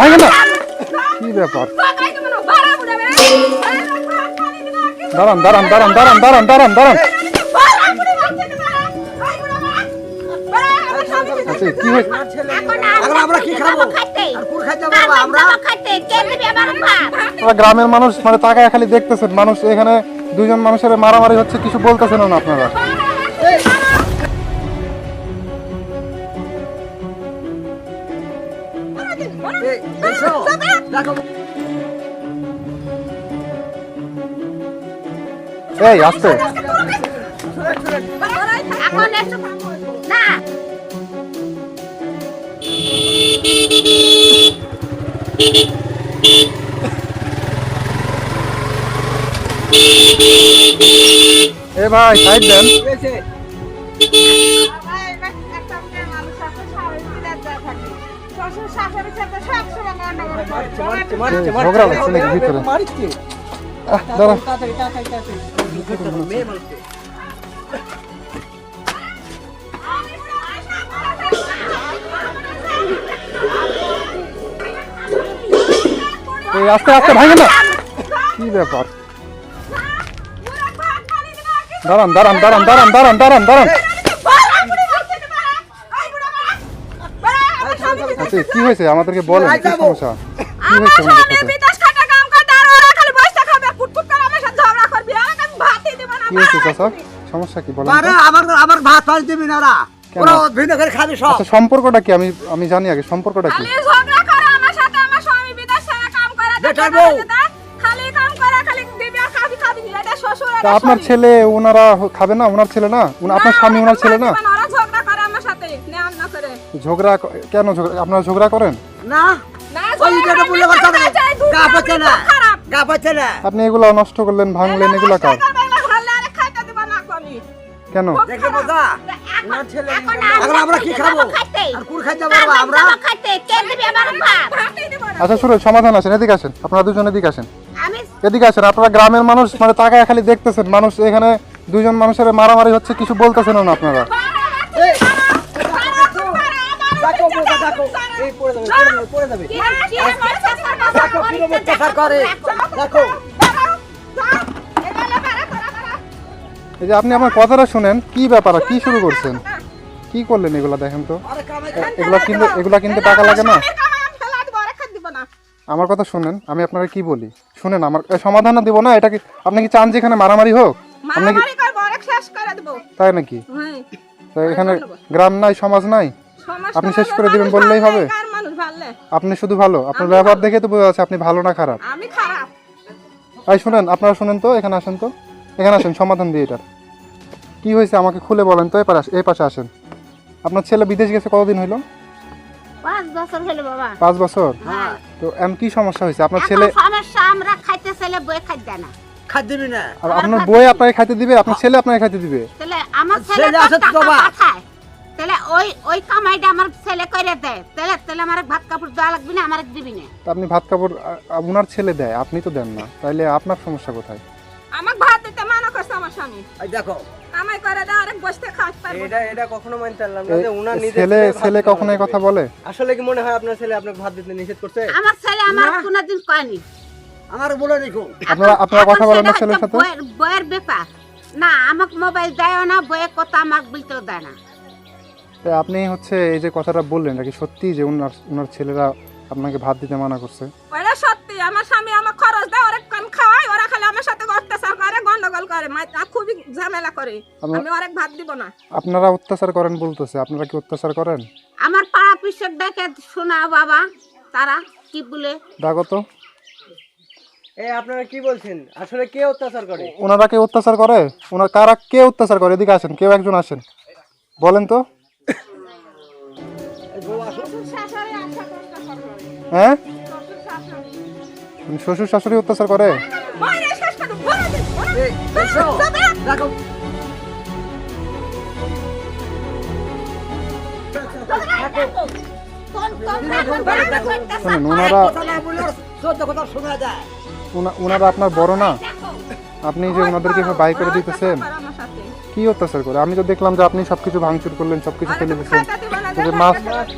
ভাঙে না কি ব্যাপার? দাঁড়ান দাঁড়ান দাঁড়ান দাঁড়ান দাঁড়ান দাঁড়ান দাঁড়ান। আচ্ছা কি হয়েছে? এখন আমরা কি খাব? আর কুল খাইতে পারব আমরা? আপনারা গ্রামের মানুষ মানে তাকায় খালি দেখতেছেন। মানুষ এখানে দুজন মানুষের মারামারি হচ্ছে কিছু বলতেছেন না আপনারা। এসো, দেখো। এই আস্তে না। এ ভাই সাইড দেন। আস্তে আস্তে ভাঙে না কি ব্যাপার? দাঁড়ান দাঁড়ান দাঁড়ান দাঁড়ান দাঁড়ান দাঁড়ান দাঁড়ান। আচ্ছা কি হয়েছে? আমাদেরকে বলেন কি সমস্যা? কি হয়েছে কি হয়েছে চাচা? সমস্যা কি বলেন আরে? আমার আমার ভাত ফাল দিবি না ওরা? কেন? ওরা ভিন্ন করে খাবি সব। আচ্ছা সম্পর্কটা কি? আমি আমি জানি আগে সম্পর্কটা কি? আমি ঝগড়া করে আমার সাথে আমার স্বামী বিদেশ সারা কাম করে বেটার বউ। তা আপনার ছেলে ওনারা খাবে না? ওনার ছেলে না? আপনার স্বামী ওনার ছেলে না ঝগড়া কেন ঝগড়া আপনারা ঝগড়া করেন? না। না ওই যেটা বললে কথা বলে যায়, দুধ গা পাচ্ছে না গা পাচ্ছে না। আপনি এগুলা নষ্ট করলেন ভাঙলেন এগুলা কার? কেন? দেখতে বোঝা ওনার ছেলে এখন এখন আমরা কি খাব খাইতে আর কুল খাইতে পারব আমরা। খাইতে কে দিবি আমার ভাত? আচ্ছা শুনুন সমাধান আসেন এদিকে আসেন আপনারা দুজন এদিকে আসেন। আমি এদিকে আসেন আপনারা গ্রামের মানুষ মানে তাকায় খালি দেখতেছেন মানুষ এখানে দুজন মানুষের মারামারি হচ্ছে কিছু বলতেছেন না আপনারা। দেখো এই পড়ে যাবে পড়ে যাবে দেখো কীরকম অত্যাচার করে। দেখো। এই যে আপনি আমার কথাটা শুনেন কি ব্যাপার? কি শুরু করছেন? কি করলেন এগুলা দেখেন তো? এগুলা কিনতে এগুলা কিনতে টাকা লাগে না? আমার কথা শুনেন আমি আপনাকে কি বলি? শুনেন আমার সমাধান দিব না এটা কি আপনি কি চান যে এখানে মারামারি হোক? আপনি কি মারামারি করব অনেক করে দেবো। তাই নাকি? হ্যাঁ। তো এখানে গ্রাম নাই সমাজ নাই? আপনি শেষ করে দিবেন বললেই হবে? আপনি শুধু ভালো। আপনার ব্যবহার দেখে তো বোঝা যাচ্ছে আপনি ভালো না খারাপ। আমি খারাপ। এই শুনেন আপনারা শুনেন তো এখানে আসেন তো। এখানে আসেন সমাধান দিয়ে এটার কি হয়েছে আমাকে খুলে বলেন তো এই পাশে এই পাশে আসেন। আপনার ছেলে বিদেশ গেছে কতদিন হইল? পাঁচ বছর হলো বাবা। পাঁচ বছর? হ্যাঁ। তো এমন কি সমস্যা হয়েছে? আপনার ছেলে সমস্যা আমরা খাইতে ছেলে বই খাইতে না। দিবি না। আর আপনার বই আপনাকে খাইতে দিবে? আপনার ছেলে আপনাকে খাইতে দিবে? তাহলে আমার ছেলে আছে তো বাবা। তাহলে ওই ওই কামাইটা আমার ছেলে করে দেয়। তাহলে তাহলে আমার ভাত কাপড় দেওয়া লাগবে না আমার দিবি না। তা আপনি ভাত কাপড় আ- আ- ওনার ছেলে দেয় আপনি তো দেন না। তাইলে আপনার সমস্যা কোথায়? আমাকে ভাত দিতে মানা করছে আমার স্বামী। এই দেখো। কামাই করে দেয় আরেক বসতে খাওয়াতে পারব এটা এটা কখনো মানতে পারলাম না যে উনার নিজের ছেলে ছেলে কখনো এই কথা বলে? আসলে কি মনে হয় আপনার ছেলে আপনাকে ভাত দিতে নিষেধ করছে? আমার ছেলে আমার কোনোদিন কয়নি। আমার বলে দেখো। আপনারা আপনারা কথা বলেন না ছেলের সাথে? বইয়ের ব্যাপার। না আমাকে মোবাইল দেয় না বইয়ের কথা আমাকে বলতেও দেয় না। আপনি হচ্ছে এই যে কথাটা বললেন নাকি সত্যি যে উনার উনার ছেলেরা আপনাকে ভাত দিতে মানা করছে। ওরা সত্যি আমার স্বামী আমার খরচ দেয় ওরা কাম খাওয়ায় ওরা খালি আমার সাথে অত্যাচার করে গন্ডগোল করে খুবই ঝামেলা করে। আমি অনেক ভাত দিব না। আপনারা অত্যাচার করেন বলতেছে আপনারা কি অত্যাচার করেন? আমার পাড়া পিসের ডেকে শোনা বাবা তারা কি বলে? ডাকো তো। এই আপনারা কি বলছেন? আসলে কে অত্যাচার করে? ওনারা কে অত্যাচার করে? ওনার কারা কে অত্যাচার করে? এদিকে আসেন কেউ একজন আসেন। বলেন তো। হ্যাঁ? শ্বশুর শাশুড়ি অত্যাচার করে? ওনারা আপনার বড় না? আপনি যে ওনাদেরকে বাই করে দিতেছেন কি অত্যাচার করে? আমি তো দেখলাম যে আপনি সবকিছু ভাঙচুর করলেন সবকিছু ফেলে তুমি যে মাছ।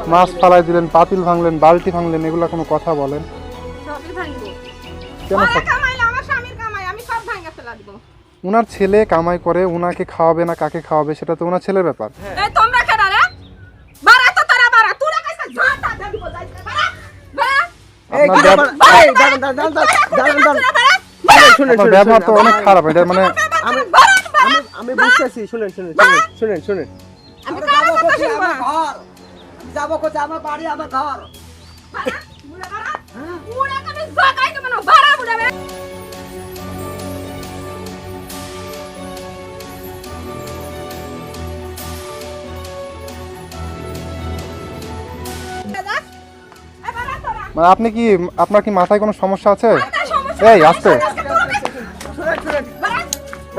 মাছ ফালাই দিলেন পাতিল ভাঙলেন বালতি ভাঙলেন এগুলো কোনো কথা বলেন সবই ভাঙবো। কেন ওরা সব আমার স্বামীর কামাই, আমি সব ভাঙে ফেলা দিব। উনার ছেলে কামাই করে উনাকে খাওয়াবে না কাকে খাওয়াবে সেটা তো ওনার ছেলের ব্যাপার এই তোমরা রে? তো তোরা তোরা ঝাঁটা দিব যাইতে, বাড়া, বাড়া, এই কি আপনার ব্যাপার? ব্যব- এই, দাঁড়ান, দাঁড়ান, দাঁড়ান, দাঁড়ান, দাঁড়ান, তোরা বাড়া, দাঁড়ান। শুনেন, শুনেন, ব্যবহার তো অনেক খারাপ এটা মানে। আমি আমি বুঝতেছি শুনেন শুনেন শুনেন শুনেন শুনেন যাব কোথায়? আমার বাড়ি আমার ঘর। তোরা, মানে আপনি কি আপনার কি মাথায় কোনো সমস্যা আছে? এই আস্তে।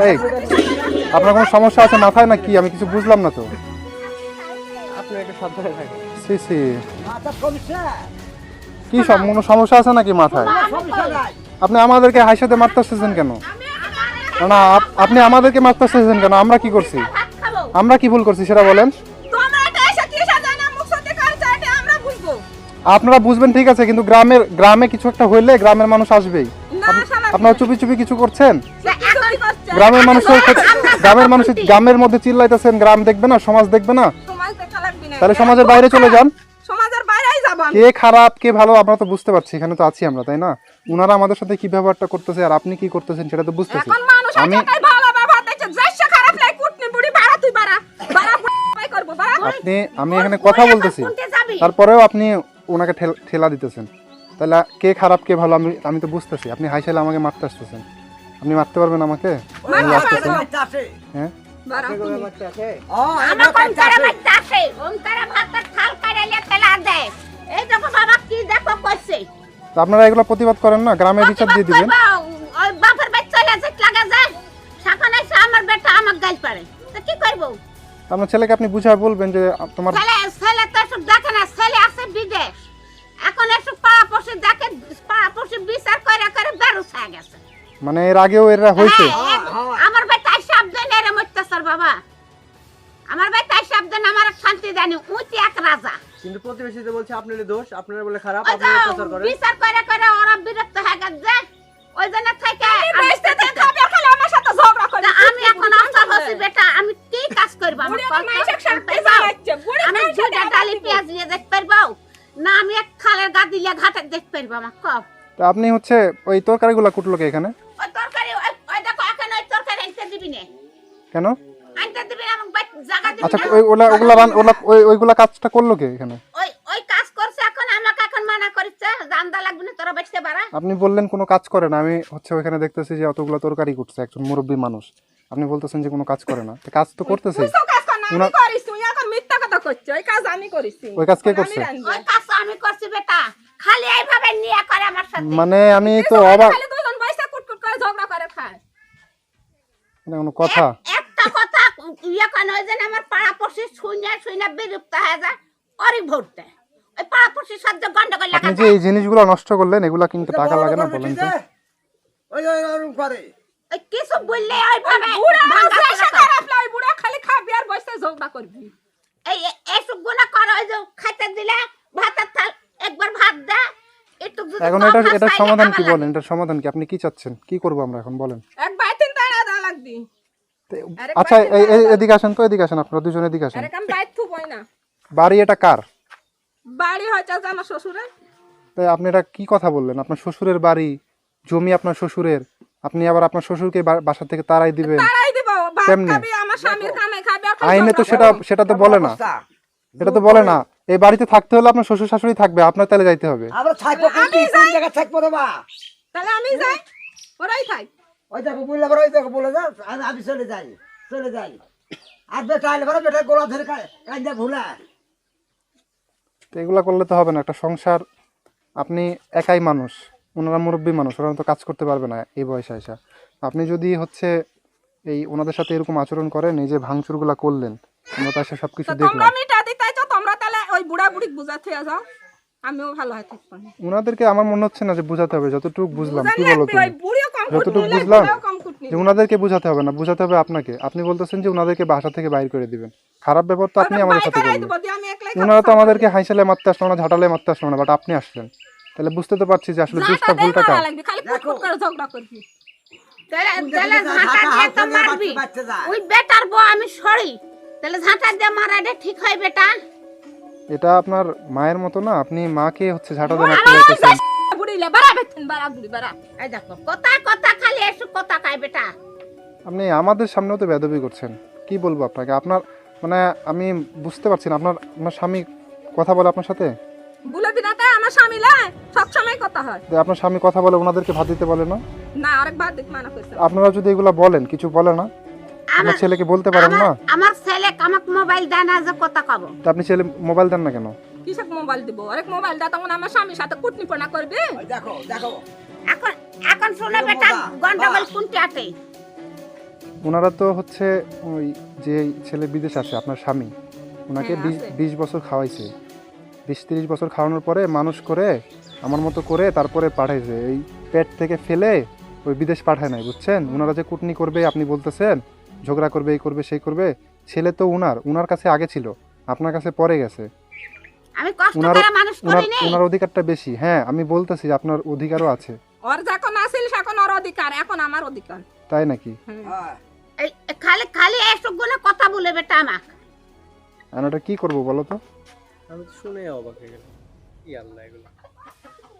এই আপনার কোনো সমস্যা আছে মাথায় না কি? আমি কিছু বুঝলাম না তো। আপনি একটা সাবধানে থাকেন। সি সি মাথা সমস্যা কি সব কোনো সমস্যা আছে নাকি মাথায়? আপনি আমাদেরকে হাইসাতে মারতে আসতেছেন কেন না, আপনি আমাদেরকে মারতে আসতেছেন কেন? আমরা কি করছি? আমরা কি ভুল করছি সেটা বলেন। আপনারা বুঝবেন ঠিক আছে কিন্তু গ্রামের গ্রামে কিছু একটা হইলে গ্রামের মানুষ আসবেই। আপনারা চুপি চুপি কিছু করছেন? গ্রামের মানুষের গ্রামের মানুষের গ্রামের মধ্যে চিল্লাইতেছেন গ্রাম দেখবে না সমাজ দেখবে না? তাহলে সমাজের বাইরে চলে যান। সমাজের বাইরেই যাব আমি। কে খারাপ কে ভালো আমরা তো বুঝতে পারছি এখানে তো আছি আমরা তাই না? উনারা আমাদের সাথে কি ব্যবহারটা করতেছে আর আপনি কি করতেছেন সেটা তো বুঝতেছি। এখন মানুষ আমি ভালো ব্যবহার দেখছে যাইছে খারাপ লাই কুটনি বুড়ি বাড়া তুই বাড়া। বাড়া বাই করব বাড়া। আপনি আমি এখানে কথা বলতেছি। তারপরেও আপনি ওনাকে ঠেল- ঠেলা দিতেছেন। তাহলে কে খারাপ কে ভালো আমি আমি তো বুঝতেছি। আপনি হাইসাইলে আমাকে মারতে আসতেছেন। আপনি মারতে পারবেন আমাকে? হ্যাঁ? আপনারা এগুলো প্রতিবাদ করেন না গ্রামে বিচার দিয়ে দিবেন। করব, ওই বাপের বাচ্চা চলে যেতে লাগা যায়। সাখন এসে আমার বেটা আমার গাল পারে তো কি করব? আপনার ছেলেকে আপনি বুঝায় বলবেন যে তোমার ছেলে ছেলে তো এসব দেখে না ছেলে আছে বিদেশ। এখন এসব পাড়া পড়শি দেখে পাড়া পড়শি বিচার করে করে বেরুস হয়ে গেছে মানে এর আগেও এরা হয়েছে হ্যাঁ, এ- আমার বেটা সাবধান এরম অত্যাচার বাবা? আমার বেটা সাবধান আমার শান্তি দেয়নি। উঁচি এক রাজা। কিন্তু প্রতিবেশীতে বলছে আপনার দোষ আপনারা বলে খারাপ অত্যাচার করেন। বিচার করে করে ওরা বিরক্ত হয়ে গেছে। ওই জন্য থেকে আমি খালি আমার সাথে ঝগড়া করে। আমি এখন অন্তর হচ্ছি বেটা। আমি কি কাজ করব? আমি মাইসের ডালি পেঁয়াজ নিয়ে দেখতে পারব? না আমি এক খালের গা দিলে ঘাটে দেখতে পারব আমার কব তো আপনি হচ্ছে ওই তরকারিগুলো কুটলো কে এখানে ওই তরকারি ওই ওই দেখো এখন ওই তরকারি আনতে দিবি না কেন? আচ্ছা ওই ওলা ওগুলা রান ওলা ওই ওইগুলা কাজটা করল কে এখানে? ওই ওই কাজ করছে এখন আমাকে এখন মানা করছে জানদা লাগবে না তোরা বেচতে পারা আপনি বললেন কোনো কাজ করে না আমি হচ্ছে ওইখানে দেখতেছি যে অতগুলো তরকারি করছে একজন মুরব্বী মানুষ। আপনি বলতেছেন যে কোনো কাজ করে না। কাজ তো করতেছে। তুই তো কাজ কর না আমি করিস তুই এখন মিথ্যা কথা করছিস ওই কাজ আমি করিস ওই কাজ কে আমি করছে? ওই কাজ আমি করছি বেটা। খালি এইভাবে নিয়ে করে আমার সাথে। মানে আমি তো এই অবাক খালি দুজন বসে কুটকুট করে ঝগড়া করে খায়। মানে কোনো কথা? ইয়ে কেন ওই জন্য আমার পাড়া পড়শি শুনে শুনে বিরক্ত হয়ে যায় ভরতে। ওই পাড়া পড়শির সাথে গন্ডগোল লাগা আপনি যে এই জিনিসগুলো নষ্ট করলেন এগুলা কিন্তু টাকা লাগে না বলেন তো। ওই ওই ওরকম করে। ওই কিছু বললে ওইভাবে বুড়া আছে। খারাপ লাই বুড়া খালি খাবি আর বসে ঝগড়া করবি। এই এই- গুণা করো ওই যে খাইতে দিলে ভাতের থাল একবার ভাত দে একটু যদি এখন এটা এটার সমাধান কি বলেন? এটার সমাধান কি? আপনি কি চাচ্ছেন? কি করব আমরা এখন? বলেন। এক বাই তিন তাড়া দা লাগবি আচ্ছা এদিকে আসেন তো এদিকে আসেন আপনারা দুজন এদিকে আসেন। বাড়ি এটা কার? বাড়ি হয়তো আমার শ্বশুরের। তাই আপনি এটা কি কথা বললেন? আপনার শ্বশুরের বাড়ি জমি আপনার শ্বশুরের আপনি আবার আপনার শ্বশুরকে বা- বাসা থেকে তাড়াই দিবেন। তারাই দিব ভাত কেমনে? আমার স্বামীর কামে খাবি আইনে তো সেটা সেটা তো বলে না। এটা তো বলে না। এই বাড়িতে থাকতে হলে আপনার শ্বশুর শাশুড়ি থাকবে আপনার তাহলে যাইতে হবে। আমরা থাকব কোন কোন যাই। জায়গায় থাকব রে বা তাহলে আমি যাই। ওরাই থাক। ওই দেখো বললে পরে ওই দেখো বলে যা আর আমি চলে যাই চলে যাই। আর বেটা আইলে পরে বেটা গোলা ধরে কান্দা ভুলা। তো এগুলা করলে তো হবে না একটা সংসার। আপনি একাই মানুষ ওনারা মুরব্বী মানুষ ওরা তো কাজ করতে পারবে না এই বয়সে আসা আপনি যদি হচ্ছে এই ওনাদের সাথে এরকম আচরণ করেন এই যে ভাঙচুরগুলা করলেন আমরা তো এসে সব কিছু তো তোমরা দেখলাম মিটা দিতেছো তোমরা তাহলে ওই বুড়া বুড়ি বুঝাতে যাও। আমিও ভালো হয় থাকব। ওনাদেরকে আমার মনে হচ্ছে না যে বোঝাতে হবে যতটুকু বুঝলাম। কি বলো তুমি যতটুকু বুঝলাম। যে ওনাদেরকে বুঝাতে হবে না বুঝাতে হবে আপনাকে। আপনি বলতেছেন যে ওনাদেরকে বাসা থেকে বাইর করে দিবেন। খারাপ ব্যাপার তো আপনি আমাদের সাথে করলেন ওনারা তো আমাদেরকে হাইসালে মারতে আসলো না ঝাটালে মারতে আসলো না বাট আপনি আসলেন। তাহলে বুঝতে তো পারছি যে আসলে দোষটা ভুলটা কার। ওই বেটার বউ আমি সরি। তাহলে ঝাঁটা দিয়ে মারাটা ঠিক হয় বেটা? এটা আপনার মায়ের মতো না আপনি মাকে হচ্ছে ঝাঁটা দিয়ে মারতে যাইতেছেন বুড়িলে বাড়া বেতন বাড়া বুড়ি বাড়া। এই দেখো কথা কথা খালি এসে কথা খাই বেটা। আপনি আমাদের সামনেও তো বেদবি করছেন। কি বলব আপনাকে? আপনার মানে আমি বুঝতে পারছি না আপনার আপনার স্বামী কথা বলে আপনার সাথে? বলে দিনা তাই আমার স্বামী লাই সবসময় কথা হয়। যে আপনার স্বামী কথা বলে ওনাদেরকে ভাত দিতে বলে না? না আরেক ভাত দিক মানা করছে। আপনারা যদি এগুলা বলেন কিছু বলে না? আপনার আমার ছেলেকে বলতে পারেন না? আমার- ছেলে আমাক মোবাইল দেয় না যে কথা কব। তা আপনি ছেলে মোবাইল দেন না কেন? কিসব মোবাইল দিব? আরেক মোবাইল দা তখন আমার স্বামীর সাথে কুটনিপনা করবে। দেখো দেখো। এখন এখন শুনে বেটা গন্ডগোল কোনটি আটে? ওনারা তো হচ্ছে ওই যে ছেলে বিদেশ আছে আপনার স্বামী। ওনাকে হ্যাঁ। বিশ বছর খাওয়াইছে। বিশ তিরিশ বছর খাওয়ানোর পরে মানুষ করে আমার মতো করে তারপরে পাঠাইছে। এই পেট থেকে ফেলে ওই বিদেশ পাঠায় নাই বুঝছেন? ওনারা যে কুটনি করবে আপনি বলতেছেন ঝগড়া করবে এই করবে সেই করবে ছেলে তো উনার উনার কাছে আগে ছিল আপনার কাছে পরে গেছে। আমি কষ্ট উনার করে মানুষ উনার করিনি উনার অধিকারটা বেশি হ্যাঁ আমি বলতেছি আপনার অধিকারও আছে। ওর যখন আসিল এখন ওর অধিকার এখন আমার অধিকার। তাই নাকি? হ্যাঁ। এই খালি খালি এসবগুলো কথা বলে বেটা আমাক। আমি এটা কি করব বলো তো? আমি তো শুনে অবাক হয়ে গেলাম। কি আল্লাহ এগুলো।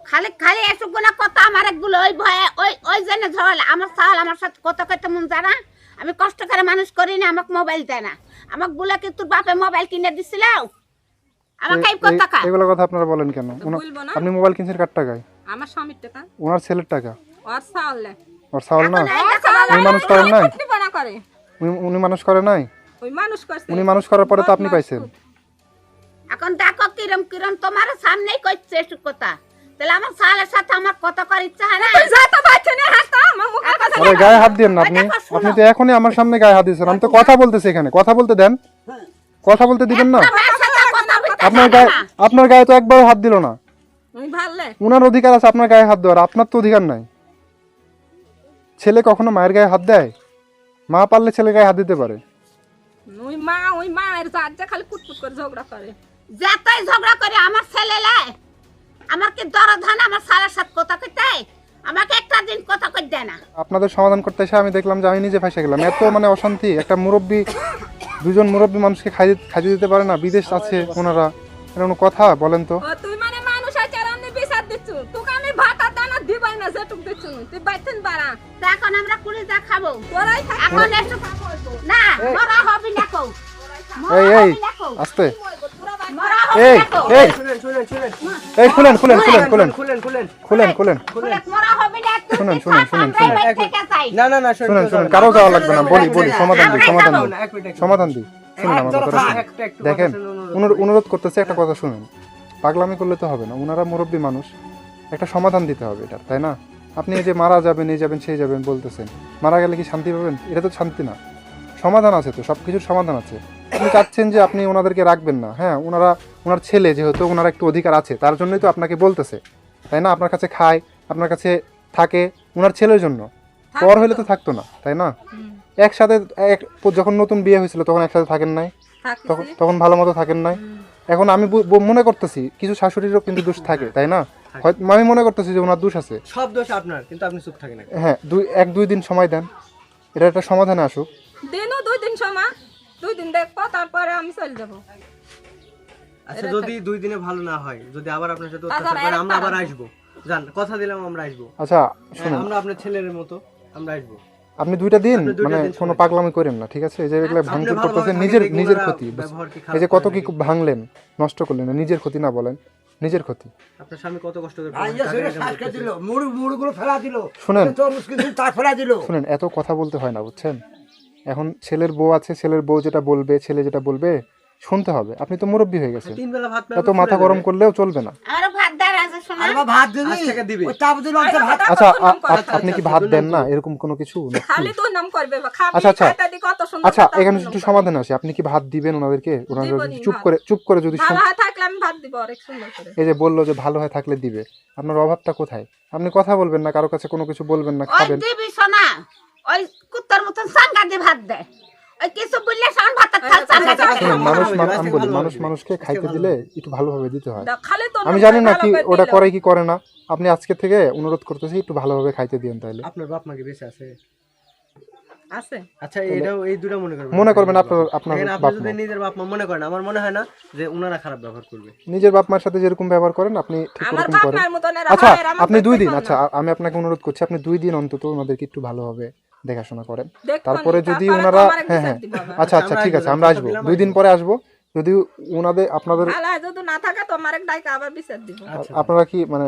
খালি খালি এসবগুলো কথা আমার একগুলো ওই ভয়ে ওই ওই জন্য ঝগড়া আমার সাল আমার সাথে কথা কইতে মন যায় না। আমি কষ্ট করে মানুষ করিনি আমাকে মোবাইল দেয় না। আমাকে বলে কি তোর বাপে মোবাইল কিনে দিছিল? আমাকে এই এই- কথা কা এগুলো কথা আপনারা বলেন কেন? না। আপনি মোবাইল কিনছেন কার টাকায়? আমার স্বামীর টাকা। ওনার ছেলের টাকা? ওর ওর না উনি মানুষ করেন নাই? করে। উনি- উনি মানুষ করে নাই? ওই মানুষ করছে। উনি মানুষ করার পরে তো আপনি পাইছেন। এখন দেখো কিরম কিরম তোমার সামনেই কইছে এসব কথা। তাহলে আমার সালের সাথে আমার কথা করার ইচ্ছা হয় না? যা তো বাচ্চা নিয়ে হাসতা আমার মুখের কাছে আরে গায়ে হাত দিয়েন না আপনি। আপনি তো এখনই আমার সামনে গায়ে হাত দিয়েছেন। আমি তো কথা বলতেছি এখানে। কথা বলতে দেন। কথা বলতে দিবেন না। আপনার গায়ে আপনার গায়ে তো একবার হাত দিল না। উনার অধিকার আছে আপনার গায়ে হাত দেওয়ার। আপনার তো অধিকার নাই। ছেলে কখনো মায়ের গায়ে হাত দেয়? মা পারলে ছেলে গায়ে হাত দিতে পারে। ওই মা ওই মায়ের জাত যে খালি কুটকুট করে ঝগড়া করে। যতই ঝগড়া করে আমার ছেলে লাই আমার কি দরদ হয় না? আমার সালের সাথে কথা কইতে? আমাকে একটা দিন কথা কই দেয় না। আপনাদের সমাধান করতে এসে আমি দেখলাম যে আমি নিজে ফাঁসে গেলাম। এত মানে অশান্তি একটা মুরব্বী দুজন মুরব্বী মানুষকে খাইয়ে খাইয়ে দিতে পারে না বিদেশ আছে ওনারা। এটা কোনো কথা বলেন তো। তুই মানে মানুষ আছে আর আমি বিচার দিচ্ছু? তোকে আমি ভাত আর দানা দিবাই না যেটুক দিচ্ছু। তুই বাইতেন বাড়া। এখন আমরা কুড়ি যা খাব। তোরাই থাক। এখন এসে না মরা হবি না কৌ এই এই আস্তে। এই এই। শুনেন শুনেন শুনেন। এই খুলেন খুলেন। খুলেন খুলেন। শুনুন, শুনুন, শুনুন, শুনুন। না না না শুনেন শুনেন কারও যাওয়া লাগবে না। বলি বলি সমাধান দিই সমাধান দিই। দিই শুনুন আমার কথা দেখেন অনুরোধ করতেছে একটা কথা শুনুন। পাগলামি করলে তো হবে না ওনারা মুরব্বী মানুষ। একটা সমাধান দিতে হবে এটা তাই না? আপনি এই যে মারা যাবেন এই যাবেন সেই যাবেন বলতেছেন। মারা গেলে কি শান্তি পাবেন? এটা তো শান্তি না। সমাধান আছে তো সব কিছুর সমাধান আছে। আপনি চাচ্ছেন যে আপনি ওনাদেরকে রাখবেন না। হ্যাঁ ওনারা ওনার ছেলে যেহেতু ওনার একটু অধিকার আছে তার জন্যই তো আপনাকে বলতেছে। তাই না? আপনার কাছে খায় আপনার কাছে থাকে ওনার ছেলের জন্য। পর হলে তো। থাকতো না তাই না? একসাথে এক যখন নতুন বিয়ে হয়েছিল তখন একসাথে থাকেন নাই। তখন তখন ভালো মতো থাকেন নাই। এখন আমি মনে করতেছি কিছু শাশুড়িরও কিন্তু দোষ থাকে তাই না? হয়তো আমি মনে করতেছি যে ওনার দোষ আছে। সব দোষ আপনার কিন্তু আপনি চুপ থাকেন হ্যাঁ দুই এক দুই দিন সময় দেন। এটা একটা সমাধানে আসুক। দিনও দুই দিন সময়। দুই দিন দেখব তারপরে আমি চলে যাব। আচ্ছা যদি দুই দিনে ভালো না হয় যদি আবার আপনার সাথে অত্যাচার করে আমরা আবার কথা। আসব। জান কথা দিলাম আমরা আসব। আচ্ছা হ্যাঁ, শুনুন। আমরা আপনার ছেলের মতো আমরা আসব। আপনি দুইটা দিন মানে কোনো পাগলামি করেন না ঠিক আছে? এই যে এগুলো আপনি ভাঙচুর করতেছেন নিজের নিজের ক্ষতি এই যে কত কি ভাঙলেন নষ্ট করলেন না নিজের ক্ষতি না বলেন নিজের ক্ষতি। আপনার স্বামী কত কষ্ট করে। দিল মুড় মুড়গুলো ফেলা দিল। শুনেন। তরমুজ কিছু তা ফেলা দিল। শুনেন এত কথা বলতে হয় না বুঝছেন? এখন ছেলের বউ আছে ছেলের বউ যেটা বলবে ছেলে যেটা বলবে শুনতে হবে। আপনি তো মুরব্বি হয়ে গেছেন। এত মাথা গরম করলেও চলবে না। আচ্ছা, আচ্ছা আপনি কি ভাত দেন না? এরকম কোনো কিছু? আচ্ছা আচ্ছা। আচ্ছা এখানে একটু সমাধান আছে। আপনি কি ভাত দিবেন ওনাদেরকে? ওনাদের চুপ করে চুপ করে যদি এই যে বলল যে ভালো হয় থাকলে দিবে। আপনার অভাবটা কোথায়? আপনি কথা বলবেন না কারও কাছে কোনো কিছু বলবেন না খাবেন। ওই কুত্তার মতন সাঙ্গা দিয়ে ভাত দেয়। ওই কিছু বললে সান ভাতের থাল সাঙ্গা দিয়ে শুনুন, দেয়। মানুষ ভালো মান- হবে, আমি বলি মানুষ মানুষকে খাইতে দিলে একটু ভালোভাবে দিতে হয়। দেখ, খালি তো আমি জানি না কি ওটা করে কি করে না। আপনি আজকে থেকে অনুরোধ করতেছি একটু ভালোভাবে খাইতে দিন তাহলে আপনার বাপ মাকে বেঁচে আছে? আছে। আচ্ছা এটাও এই দুটো মনে করবেন। মনে করবেন আপনার- আপনার আপনি বাপ যদি নিজের বাপ মা মনে করেন আমার মনে হয় না যে ওনারা খারাপ ব্যবহার করবে। নিজের বাপ মার সাথে যেরকম ব্যবহার করেন আপনি ঠিক করেন। আচ্ছা আপনি দুই দিন আচ্ছা আমি আপনাকে অনুরোধ করছি আপনি দুই দিন অন্তত ওনাদেরকে একটু ভালোভাবে দেখাশোনা করেন। তারপরে যদি ওনারা হ্যাঁ হ্যাঁ। আচ্ছা আচ্ছা ঠিক আছে আমরা আসব। দুই দিন পরে আসব। যদি ওনাদের আপনাদের যদি না থাকে তো আমার ডাইকা আবার বিচার দিব। আচ্ছা। আপনারা কি মানে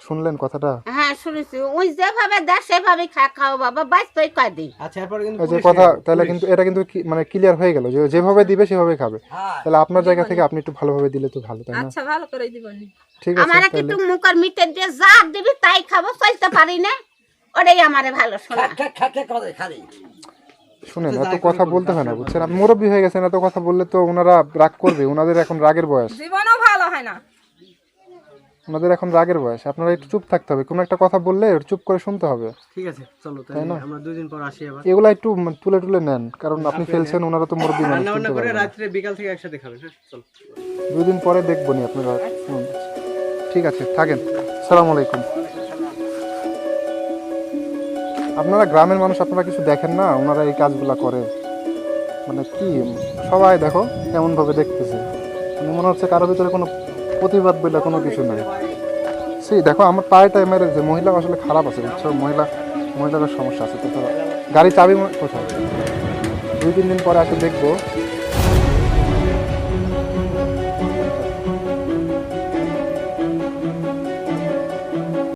শুনলেন কথাটা? হ্যাঁ শুনেছি। ওই যেভাবে দেয় সেভাবে খা খাও বাবা। বাইশ তো কয় দিন আচ্ছা এরপর কিন্তু এই যে কথা তাহলে কিন্তু এটা কিন্তু মানে ক্লিয়ার হয়ে গেল যে যেভাবে দিবে সেভাবে খাবে। হ্যাঁ তাহলে আপনার জায়গা থেকে আপনি একটু ভালোভাবে দিলে তো ভালো তাই না? আচ্ছা ভালো করে দিব নি। ঠিক আছে আমার একটু মুখের মিটে দিয়ে যা দিবি তাই খাব চলতে পারি না। ওটাই আমারে ভালো শোনা। খা খা খা করে খালি। শুনেন এত কথা বলতে হয় না বুঝছেন? আপনি মুরব্বী হয়ে গেছেন এত কথা বললে তো ওনারা রাগ করবে। ওনাদের এখন রাগের বয়স। জীবনও ভালো হয় না। ওনাদের এখন রাগের বয়স। আপনারা একটু চুপ থাকতে হবে। কোনো একটা কথা বললে চুপ করে শুনতে হবে। ঠিক আছে চলো তাহলে আমরা দুই দিন পর আসি আবার। এগুলা একটু তুলে তুলে নেন কারণ আপনি ফেলছেন ওনারা তো মুরব্বী মানুষ রান্না করে না। রাত্রে বিকাল থেকে একসাথে খাবে হ্যাঁ চলো। দুই দিন পরে দেখব নি আপনারা। ঠিক আছে থাকেন। সালাম আলাইকুম। আপনারা গ্রামের মানুষ আপনারা কিছু দেখেন না? ওনারা এই কাজগুলো করে। মানে কি? সবাই দেখো, এমনভাবে দেখতেছে। মানে মনে হচ্ছে কারোর ভিতরে কোনো প্রতিবাদ বলে কোনো কিছু নেই। সেই দেখো, আমার পায়েটাই মেরে যে মহিলা আসলে খারাপ আছে, বুঝছ? মহিলা, মহিলাদের সমস্যা আছে। তো গাড়ি চাবি কোথায়? দুই তিন দিন পরে আসে দেখব।